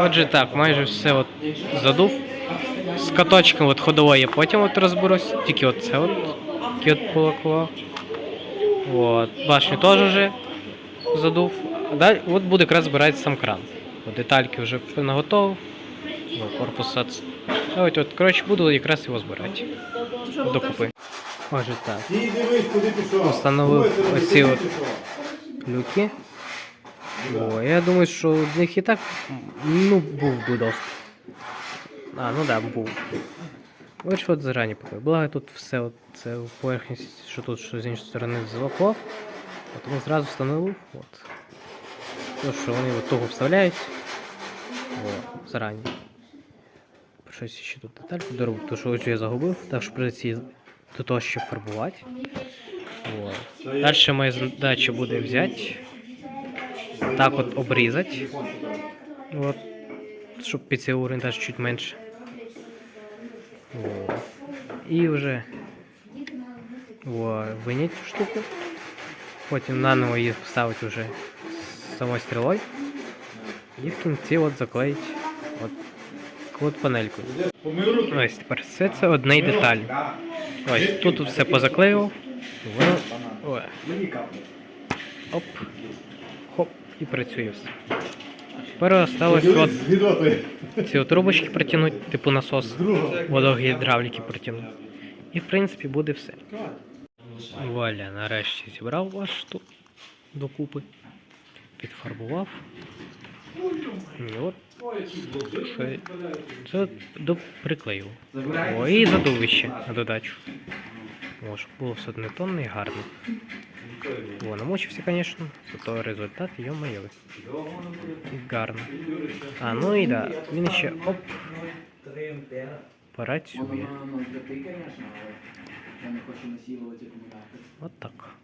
Майже так, майже все от задув. З каточком от ходової я потім от розберусь. Тільки от це от. Тільки от полакло. От. Башню теж вже задув. А далі от буде якраз збирати сам кран. От детальки вже наготов. Корпус от. От, от, коротше, буду якраз його збирати. Докупи. Може так. Установив оці от. люки. О, я думаю, що в них і так ну, був би доступ. А, ну да, був. Ось от зарані покою. Благо тут все от, це поверхність, що тут, що з іншої сторони заклав. От тому зразу встановив. От. То, що вони от того вставляють. О, зарані. Щось ще тут детальку дорогу, тому що ось я загубив, так що придеться до того ще фарбувати. Далі моя задача буде взяти, так от обрізати. От, щоб під цей уровень теж чуть менше. О. І вже о, виняти цю штуку. Потім наново її вставити вже самою стрілою. І в кінці от заклеїть от, от руки. Ось тепер все це одна й деталь. Ось тут все позаклеював. Оп. Хоп. І працює все. Тепер осталось от ці трубочки протягнути, типу насос, водогідравліки протягнути. І в принципі буде все. Валя, нарешті зібрав ваш тут докупи. Підфарбував. І от. Це, до приклеїв. О, і задув ще на додачу. О, щоб було все однотонне і гарно. О, намочився, звісно, зато результат, йо-моє. Гарно. А, ну і да, він ще оп. Працює. Воно ну, ти, звісно, але я не хочу насилувати акумулятор. От так.